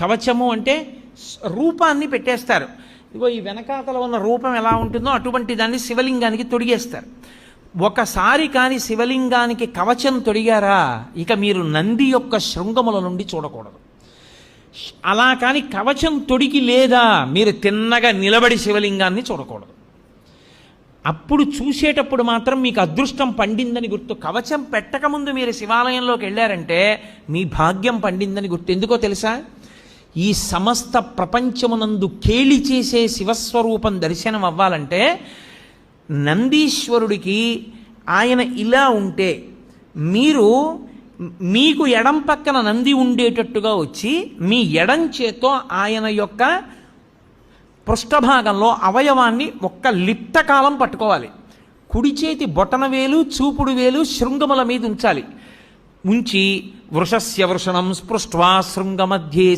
కవచము అంటే రూపాన్ని పెట్టేస్తారు. ఇదిగో ఈ వెనకాతల ఉన్న రూపం ఎలా ఉంటుందో అటువంటి దాన్ని శివలింగానికి తొడిగేస్తారు. ఒకసారి కాని శివలింగానికి కవచం తొడిగారా ఇక మీరు నంది యొక్క శృంగముల నుండి చూడకూడదు. అలా కాని కవచం తొడిగి లేదా మీరు తిన్నగా నిలబడి శివలింగాన్ని చూడకూడదు. అప్పుడు చూసేటప్పుడు మాత్రం మీకు అదృష్టం పండిందని గుర్తు. కవచం పెట్టకముందు మీరు శివాలయంలోకి వెళ్ళారంటే మీ భాగ్యం పండిందని గుర్తు. ఎందుకో తెలుసా? ఈ సమస్త ప్రపంచమునందు కేళి చేసే శివస్వరూపం దర్శనం అవ్వాలంటే నందీశ్వరుడికి ఆయన ఇలా ఉంటే మీరు మీకు ఎడం పక్కన నంది ఉండేటట్టుగా వచ్చి మీ ఎడం చేతో ఆయన యొక్క పృష్ఠభాగంలో అవయవాన్ని ఒక్క లిప్త కాలం పట్టుకోవాలి. కుడి చేతి బొటన వేలు చూపుడు వేలు శృంగముల మీద ఉంచాలి. ఉంచి వృషస్య వృషణం స్పృష్ట్వా శృంగమధ్యే